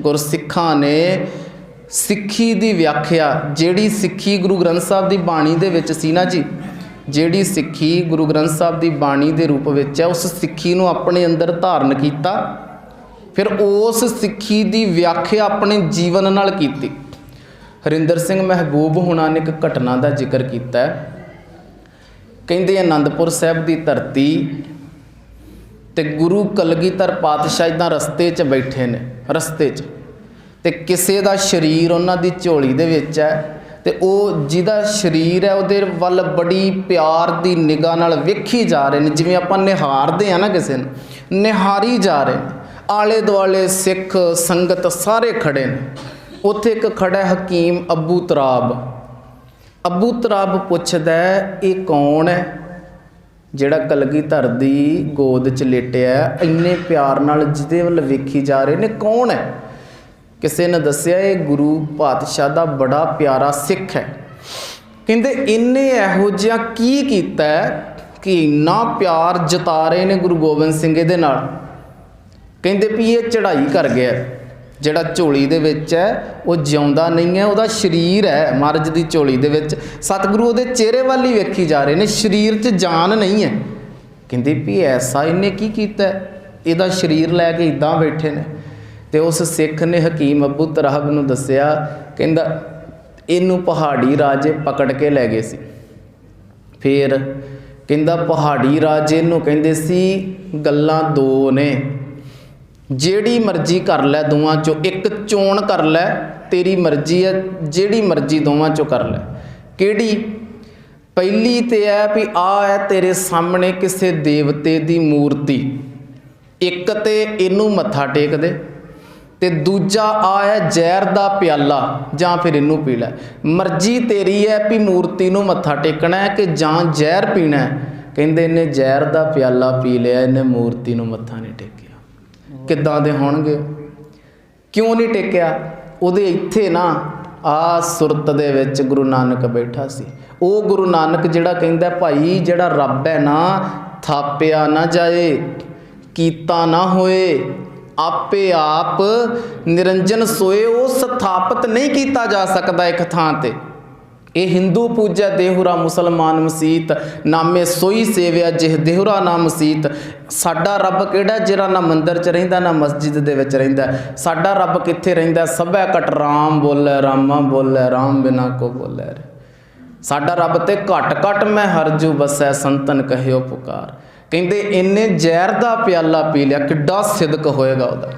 ਗੁਰਸਿੱਖਾਂ ਨੇ ਸਿੱਖੀ ਦੀ ਵਿਆਖਿਆ, ਜਿਹੜੀ ਸਿੱਖੀ ਗੁਰੂ ਗ੍ਰੰਥ ਸਾਹਿਬ ਦੀ ਬਾਣੀ ਦੇ ਵਿੱਚ ਸੀ ਨਾ ਜੀ, ਜਿਹੜੀ ਸਿੱਖੀ ਗੁਰੂ ਗ੍ਰੰਥ ਸਾਹਿਬ ਦੀ ਬਾਣੀ ਦੇ ਰੂਪ ਵਿੱਚ ਹੈ, ਉਸ ਸਿੱਖੀ ਨੂੰ ਆਪਣੇ ਅੰਦਰ ਧਾਰਨ ਕੀਤਾ, ਫਿਰ ਉਸ ਸਿੱਖੀ ਦੀ ਵਿਆਖਿਆ ਆਪਣੇ ਜੀਵਨ ਨਾਲ ਕੀਤੀ। ਹਰਿੰਦਰ ਸਿੰਘ ਮਹਿਬੂਬ ਹੁਣਾਂ ਨੇ ਇੱਕ ਘਟਨਾ ਦਾ ਜ਼ਿਕਰ ਕੀਤਾ ਹੈ। ਕਹਿੰਦੇ ਆਨੰਦਪੁਰ ਸਾਹਿਬ ਦੀ ਧਰਤੀ ਤੇ ਗੁਰੂ ਕਲਗੀਧਰ ਪਾਤਸ਼ਾਹ ਇਦਾਂ ਰਸਤੇ 'ਚ ਬੈਠੇ ਨੇ, ਰਸਤੇ 'ਚ। ਤੇ ਕਿਸੇ ਦਾ ਸਰੀਰ ਉਹਨਾਂ ਦੀ ਝੋਲੀ ਦੇ ਵਿੱਚ ਹੈ ਤੇ ਉਹ ਜਿਹਦਾ ਸਰੀਰ ਹੈ, ਉਹਦੇ ਵੱਲ ਬੜੀ ਪਿਆਰ ਦੀ ਨਿਗਾਹ ਨਾਲ ਵੇਖੀ ਜਾ ਰਹੇ ਨੇ। ਜਿਵੇਂ ਆਪਾਂ ਨਿਹਾਰਦੇ ਆ ਨਾ ਕਿਸੇ ਨੂੰ, ਨਿਹਾਰੀ ਜਾ ਰਹੇ ਨੇ। ਆਲੇ ਦੁਆਲੇ ਸਿੱਖ, ਸੰਗਤ ਸਾਰੇ ਖੜੇ ਨੇ। ਉੱਥੇ ਇੱਕ ਖੜਾ ਹਕੀਮ ਅਬੂ ਤਰਾਬ। ਅਬੂ ਤਰਾਬ ਪੁੱਛਦਾ ਇਹ ਕੌਣ ਹੈ? ਜਿਹੜਾ ਕਲਗੀਧਰ ਦੀ ਗੋਦ 'ਚ ਲੇਟਿਆ ਇੰਨੇ ਪਿਆਰ ਨਾਲ ਜਿਹਦੇ ਵੱਲ ਵੇਖੀ ਜਾ ਰਹੇ ਨੇ, ਕੌਣ ਹੈ? ਕਿਸੇ ਨੇ ਦੱਸਿਆ ਇਹ ਗੁਰੂ ਪਾਤਸ਼ਾਹ ਦਾ ਬੜਾ ਪਿਆਰਾ ਸਿੱਖ ਹੈ। ਕਹਿੰਦੇ ਇੰਨੇ ਇਹੋ ਜਿਹਾ ਕੀ ਕੀਤਾ ਕਿ ਇੰਨਾ ਪਿਆਰ ਜਤਾ ਰਹੇ ਨੇ ਗੁਰੂ ਗੋਬਿੰਦ ਸਿੰਘ ਦੇ ਨਾਲ? ਕਹਿੰਦੇ ਵੀ ਇਹ ਚੜ੍ਹਾਈ ਕਰ ਗਿਆ ਜਿਹੜਾ ਝੋਲੀ ਦੇ ਵਿੱਚ ਹੈ, ਉਹ ਜਿਉਂਦਾ ਨਹੀਂ ਹੈ, ਉਹਦਾ ਸਰੀਰ ਹੈ ਮਹਾਰਾਜ ਦੀ ਝੋਲੀ ਦੇ ਵਿੱਚ। ਸਤਿਗੁਰੂ ਉਹਦੇ ਚਿਹਰੇ ਵੱਲ ਹੀ ਵੇਖੀ ਜਾ ਰਹੇ ਨੇ, ਸਰੀਰ 'ਚ ਜਾਨ ਨਹੀਂ ਹੈ। ਕਹਿੰਦੇ ਵੀ ਐਸਾ ਇਹਨੇ ਕੀ ਕੀਤਾ ਇਹਦਾ ਸਰੀਰ ਲੈ ਕੇ ਇਦਾਂ ਬੈਠੇ ਨੇ। ਤੇ ਉਸ ਸਿੱਖ ਨੇ ਹਕੀਮ ਅਬੂ ਤਰਾਬ ਨੂੰ ਦੱਸਿਆ, ਕਹਿੰਦਾ ਇਹਨੂੰ ਪਹਾੜੀ ਰਾਜੇ ਪਕੜ ਕੇ ਲੈ ਗਏ ਸੀ। ਫਿਰ ਕਹਿੰਦਾ ਪਹਾੜੀ ਰਾਜੇ ਨੂੰ ਕਹਿੰਦੇ ਸੀ, ਗੱਲਾਂ ਦੋ ਨੇ। ਜਿਹੜੀ ਮਰਜ਼ੀ ਕਰ ਲੈ ਦੋਵਾਂ ਚੋਂ, ਇੱਕ ਚੋਣ ਕਰ ਲੈ, ਤੇਰੀ ਮਰਜ਼ੀ ਹੈ, ਜਿਹੜੀ ਮਰਜ਼ੀ ਦੋਵਾਂ ਚੋਂ ਕਰ ਲੈ। ਕਿਹੜੀ? ਪਹਿਲੀ ਤੇ ਹੈ ਵੀ ਆ ਹੈ ਤੇਰੇ ਸਾਹਮਣੇ ਕਿਸੇ ਦੇਵਤੇ ਦੀ ਮੂਰਤੀ। ਇੱਕ ਤੇ ਇਹਨੂੰ ਮੱਥਾ ਟੇਕ ਦੇ ਤੇ ਦੂਜਾ ਆ ਹੈ ਜ਼ਹਿਰ ਦਾ ਪਿਆਲਾ, ਜਾਂ ਫਿਰ ਇਹਨੂੰ ਪੀ ਲੈ। ਮਰਜ਼ੀ ਤੇਰੀ ਹੈ ਵੀ ਮੂਰਤੀ ਨੂੰ ਮੱਥਾ ਟੇਕਣਾ ਹੈ ਕਿ ਜਾਂ ਜ਼ਹਿਰ ਪੀਣਾ ਹੈ। ਕਹਿੰਦੇ ਇਹਨੇ ਜ਼ਹਿਰ ਦਾ ਪਿਆਲਾ ਪੀ ਲਿਆ, ਇਹਨੇ ਮੂਰਤੀ ਨੂੰ ਮੱਥਾ ਨਹੀਂ ਟੇਕਿਆ। ਕਿੱਦਾਂ ਦੇ ਹੋਣਗੇ? ਕਿਉਂ ਨਹੀਂ ਟੇਕਿਆ? ਉਹਦੇ ਇੱਥੇ ਨਾ ਆ ਸੁਰਤ ਦੇ ਵਿੱਚ ਗੁਰੂ ਨਾਨਕ ਬੈਠਾ ਸੀ। ਉਹ ਗੁਰੂ ਨਾਨਕ ਜਿਹੜਾ ਕਹਿੰਦਾ, ਭਾਈ, ਜਿਹੜਾ ਰੱਬ ਹੈ ਨਾ, ਥਾਪਿਆ ਨਾ ਜਾਏ, ਕੀਤਾ ਨਾ ਹੋਏ, ਆਪੇ ਆਪ ਨਿਰੰਜਨ ਸੋਏ, ਉਹ ਸਥਾਪਿਤ ਨਹੀਂ ਕੀਤਾ ਜਾ ਸਕਦਾ ਇੱਕ ਥਾਂ ਤੇ। ਇਹ ਹਿੰਦੂ ਪੂਜੈ ਦੇਹੁਰਾ ਮੁਸਲਮਾਨ ਮਸੀਤ, ਨਾਮੇ ਸੋਈ ਸੇਵਿਆ ਜਿਹ ਦੇਹੁਰਾ ਨਾ ਮਸੀਤ। ਸਾਡਾ ਰੱਬ ਕਿਹੜਾ ਜਿਹੜਾ ਨਾ ਮੰਦਰ 'ਚ ਰਹਿੰਦਾ, ਨਾ ਮਸਜਿਦ ਦੇ ਵਿੱਚ ਰਹਿੰਦਾ? ਸਾਡਾ ਰੱਬ ਕਿੱਥੇ ਰਹਿੰਦਾ? ਸਭੈ ਕਟ ਰਾਮ ਬੋਲੇ ਰਾਮਾ ਬੋਲੇ ਰਾਮ ਬਿਨਾ ਕੋ ਬੋਲੇ ਸਾਡਾ ਰੱਬ ਤੇ ਘਟ ਘਟ ਮੈਂ ਹਰਜੂ ਬਸੈ ਸੰਤਨ ਕਹਿਓ ਪੁਕਾਰ। ਕਹਿੰਦੇ ਇੰਨੇ ਜ਼ਹਿਰ ਦਾ ਪਿਆਲਾ ਪੀ ਲਿਆ, ਕਿੱਡਾ ਸਿਦਕ ਹੋਏਗਾ ਉਹਦਾ।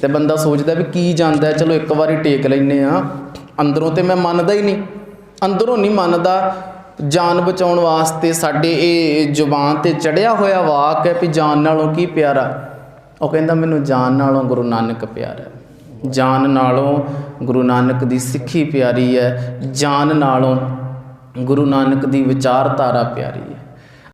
ਤੇ ਬੰਦਾ ਸੋਚਦਾ ਵੀ ਕੀ ਜਾਂਦਾ ਚਲੋ ਇੱਕ ਵਾਰੀ ਟੇਕ ਲੈਨੇ ਆ ਅੰਦਰੋਂ ਤੇ ਮੈਂ ਮੰਨਦਾ ਹੀ ਨਹੀਂ। ਅੰਦਰੋਂ ਨਹੀਂ ਮੰਨਦਾ, ਜਾਨ ਬਚਾਉਣ ਵਾਸਤੇ ਸਾਡੇ ਇਹ ਜ਼ੁਬਾਨ ਤੇ ਚੜਿਆ ਹੋਇਆ ਵਾਕ ਹੈ ਵੀ ਜਾਨ ਨਾਲੋਂ ਕੀ ਪਿਆਰਾ? ਉਹ ਕਹਿੰਦਾ, ਮੈਨੂੰ ਜਾਨ ਨਾਲੋਂ ਗੁਰੂ ਨਾਨਕ ਪਿਆਰਾ ਹੈ। ਜਾਨ ਨਾਲੋਂ ਗੁਰੂ ਨਾਨਕ ਦੀ ਸਿੱਖੀ ਪਿਆਰੀ ਹੈ। ਜਾਨ ਨਾਲੋਂ ਗੁਰੂ ਨਾਨਕ ਦੀ ਵਿਚਾਰਧਾਰਾ ਪਿਆਰੀ ਹੈ।